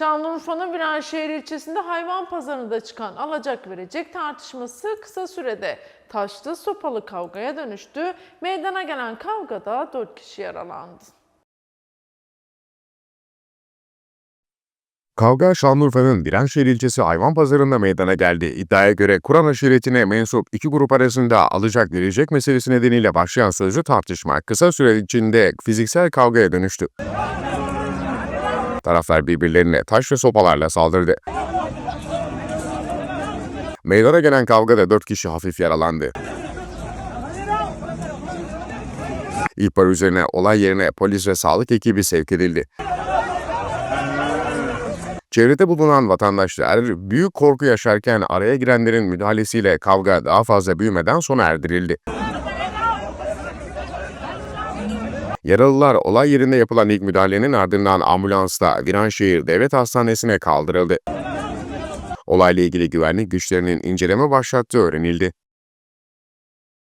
Şanlıurfa'nın Viranşehir ilçesinde hayvan pazarında çıkan alacak verecek tartışması kısa sürede taşlı sopalı kavgaya dönüştü. Meydana gelen kavgada 4 kişi yaralandı. Kavga Şanlıurfa'nın Direnşehir ilçesi hayvan pazarında meydana geldi. İddiaya göre Kur'an aşiretine mensup iki grup arasında alacak verecek meselesi nedeniyle başlayan sözlü tartışma kısa süre içinde fiziksel kavgaya dönüştü. Taraflar birbirlerine taş ve sopalarla saldırdı. Meydana gelen kavgada dört kişi hafif yaralandı. İhbar üzerine olay yerine polis ve sağlık ekibi sevk edildi. Çevrede bulunan vatandaşlar büyük korku yaşarken araya girenlerin müdahalesiyle kavga daha fazla büyümeden sona erdirildi. Yaralılar olay yerinde yapılan ilk müdahalenin ardından ambulansla Viranşehir Devlet Hastanesi'ne kaldırıldı. Olayla ilgili güvenlik güçlerinin inceleme başlattığı öğrenildi.